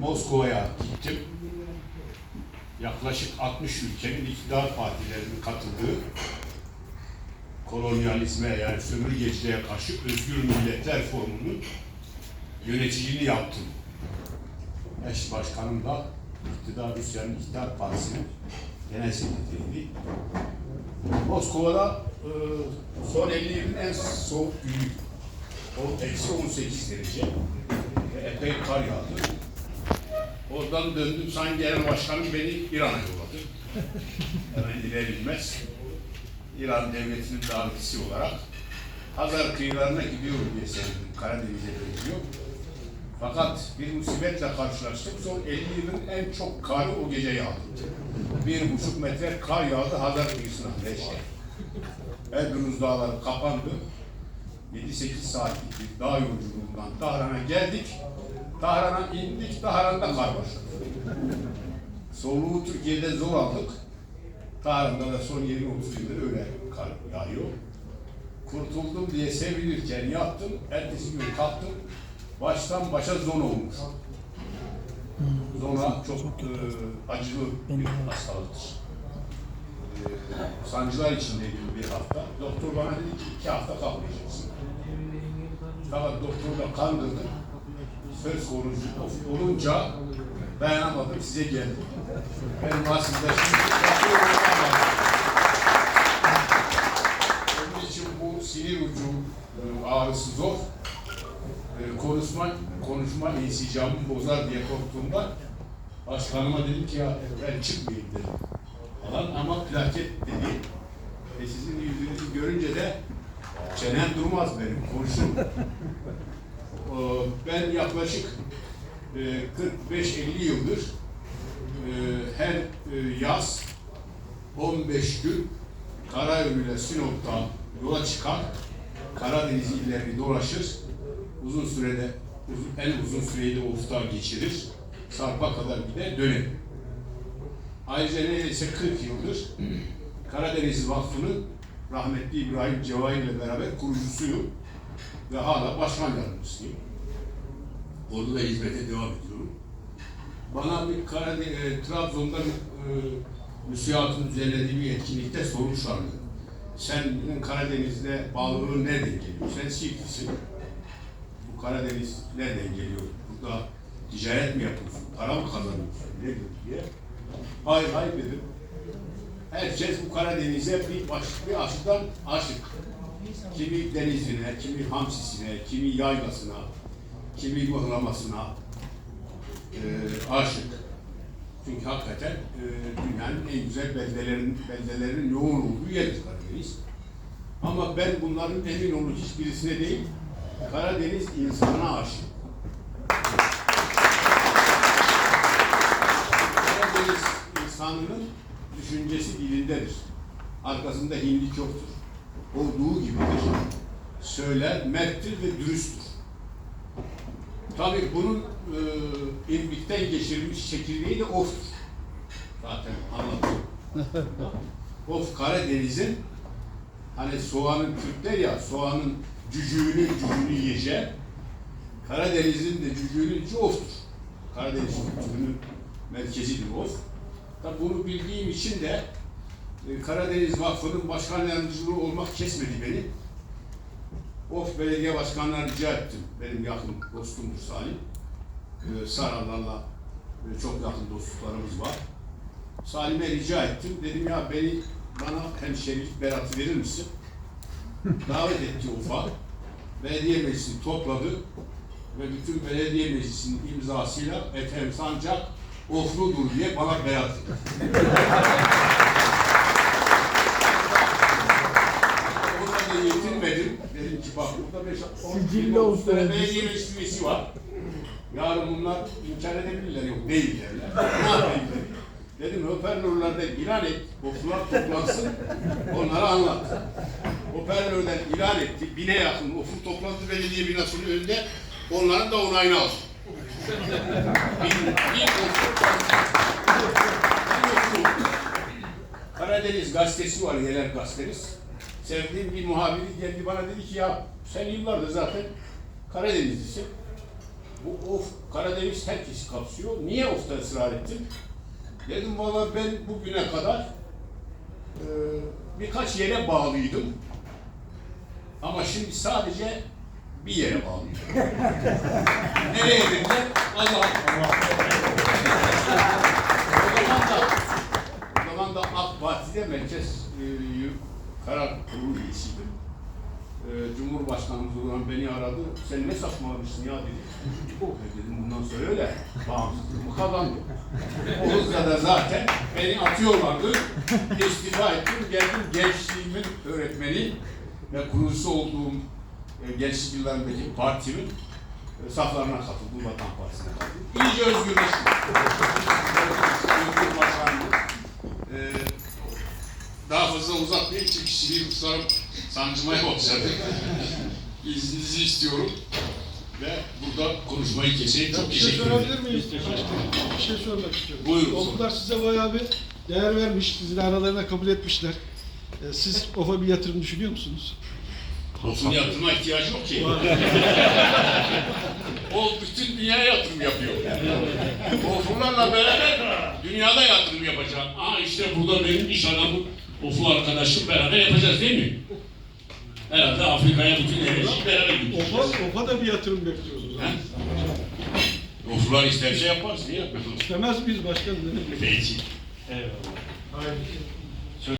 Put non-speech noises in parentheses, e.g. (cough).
Moskova'ya gittim. Yaklaşık 60 ülkenin iktidar partilerinin katıldığı kolonyalizme yani sömürgeciliğe karşı Özgür Milletler Forumu'nun yöneticiliğini yaptım. Eş başkanım da iktidar Rusya'nın iktidar partisinin genel sekreteriydi. Moskova'da e, son 50 yılın en soğuk günü. O eksi 18 derece. Epey kar yağdı. Oradan döndüm Sayın Genel Başkanım beni İran'a yolladı. Hemen ileri bilmez. İran devletinin davetlisi olarak Hazar kıyılarına gidiyorum diye sevindim. Karadeniz'e gidiyor. Fakat bir musibetle karşılaştık. Son 50 yılın en çok karı o gece yağdı. Bir buçuk metre kar yağdı Hazar kıyısına. Leşte. Elbruz dağları kapandı. 7-8 saatlik bir dağ yolculuğundan Tahran'a geldik. Tahran'a indik, Tahran'da kar başladı. Soluğu Türkiye'de zor aldık. Tahran'da da son 20-30 yıldır öyle kar yağıyor. Kurtuldum diye sevinirken yattım, ertesi gün kalktım, baştan başa zon olmuş. Zona çok, e, acılı bir hastalıktır. E, sancılar içindeydim bir hafta. Doktor bana dedi ki iki hafta kalmayacaksın. Fakat doktor da kandırdı. Söz konusu olunca dayanamadım size geldim. Benim aslında onun için bu sinir ucu e, ağrısı zor. E, konuşma konuşma insicamı bozar diye korktuğumda başkanıma dedim ki ya ben çıkmayayım dedim. Falan ama plaket dedi. E sizin yüzünüzü görünce de çenem durmaz benim konuşurum. Ben yaklaşık e, 45-50 yıldır e, her e, yaz 15 gün Karayolu'yla Sinop'tan yola çıkar, Karadeniz illerini dolaşır, uzun sürede uzun, en uzun süreyi de Of'ta geçirir, Sarp'a kadar gider döner. Ayrıca neredeyse 40 yıldır Karadeniz Vakfı'nın rahmetli İbrahim Cevahir ile beraber kurucusuyum ve hala başkan yardımcısıyım. Orada da hizmete devam ediyorum. Bana bir Karadeniz, e, Trabzon'da e, müsiatın düzenlediği bir etkinlikte sormuşlardı. Sen Karadeniz'de balığın nereden geliyor? Sen Siirtlisin. Bu Karadeniz nereden geliyor? Burada ticaret mi yapıyorsun? Para mı kazanıyorsun? Ne diye. Hayır hayır dedim. Herkes bu Karadeniz'e bir, baş, bir açıdan aşık. Kimi denizine, kimi hamsisine, kimi yaylasına, kimi mıhlamasına e, aşık. Çünkü hakikaten e, dünyanın en güzel beldelerin, beldelerin yoğun olduğu yerdir Karadeniz. Ama ben bunların emin olun hiçbirisine değil, Karadeniz insana aşık. Karadeniz insanının düşüncesi dilindedir. Arkasında hinlik yoktur. Olduğu gibidir. Söyler, merttir ve dürüsttür. Tabii bunun e, irmikten geçirilmiş çekirdeği de oftur. Zaten anlatıyorum. (laughs) of Karadeniz'in hani soğanın Türkler ya soğanın cücüğünün cücüğünü yiyecek. Karadeniz'in de cücüğünün içi oftur. Karadeniz kültürünün merkezidir of. Tabii bunu bildiğim için de e, Karadeniz Vakfı'nın başkan yardımcılığı olmak kesmedi beni. Of belediye başkanına rica ettim. Benim yakın dostumdur Salim. Ee, Sarallarla e, çok yakın dostluklarımız var. Salim'e rica ettim. Dedim ya beni bana hemşerilik beratı verir misin? (laughs) Davet etti Ufa. Belediye meclisi topladı ve bütün belediye meclisinin imzasıyla Ethem Sancak ofludur diye bana etti. Burada da yetinmedim. Dedim ki bak burada 5 Sicilli 10 olsun. tane belediye meclis üyesi var. Yarın bunlar inkar edebilirler. Yok değil derler. Ne yapayım dedim. Dedim hoparlörlerden ilan et. Okullar toplansın. Onlara anlat. Hoparlörden ilan etti. Bine yakın oful toplantı belediye binasının önünde onların da onayını aldı. Karadeniz gazetesi var, Yeler gazetemiz. Sevdiğim bir muhabiri geldi bana dedi ki ya sen yıllardır zaten Karadenizlisin. Bu of Karadeniz herkesi kapsıyor. Niye ofta ısrar ettim? Dedim valla ben bugüne kadar e, birkaç yere bağlıydım. Ama şimdi sadece bir yere bağlıyım. (laughs) Nereye dediler? Allah Allah. o zaman da o zaman da AK Parti'de merkez e, karar kurulu üyesiydim. E, Cumhurbaşkanımız olan beni aradı. Sen ne saçmalamışsın ya dedi. Oh dedim bundan sonra öyle. Bağımsızlığımı kazandım. O hızla da zaten beni atıyorlardı. İstifa ettim. Geldim gençliğimin öğretmeni ve kurucusu olduğum gençlik yıllarındaki partimin e, saflarına katıldım. Vatan Partisi'ne katıldım. İyice özgürleştim. Özgür başkanlık. E, daha fazla uzatmayayım çünkü sivil uçlarım sancımaya başladı. İzninizi istiyorum ve burada konuşmayı keseyim. Çok Bir şey sorabilir miyiz? Bir şey sormak istiyorum. Buyurun. Okullar size bayağı bir değer vermiş, sizi de aralarına kabul etmişler. Ee, Siz OF'a bir yatırım düşünüyor musunuz? Olsun yatırıma ihtiyacı yok ki. (laughs) o bütün dünyaya yatırım yapıyor. Ofurlarla beraber dünyada yatırım yapacağım. Aa işte burada benim iş adamım, ofu arkadaşım beraber yapacağız değil mi? Herhalde Afrika'ya bütün enerjiyi beraber OF'a, gideceğiz. OF'a da bir yatırım bekliyoruz. He? Ofurlar isterse yaparız. Niye yapmıyoruz? İstemez miyiz başkanım? Peki. Hayır.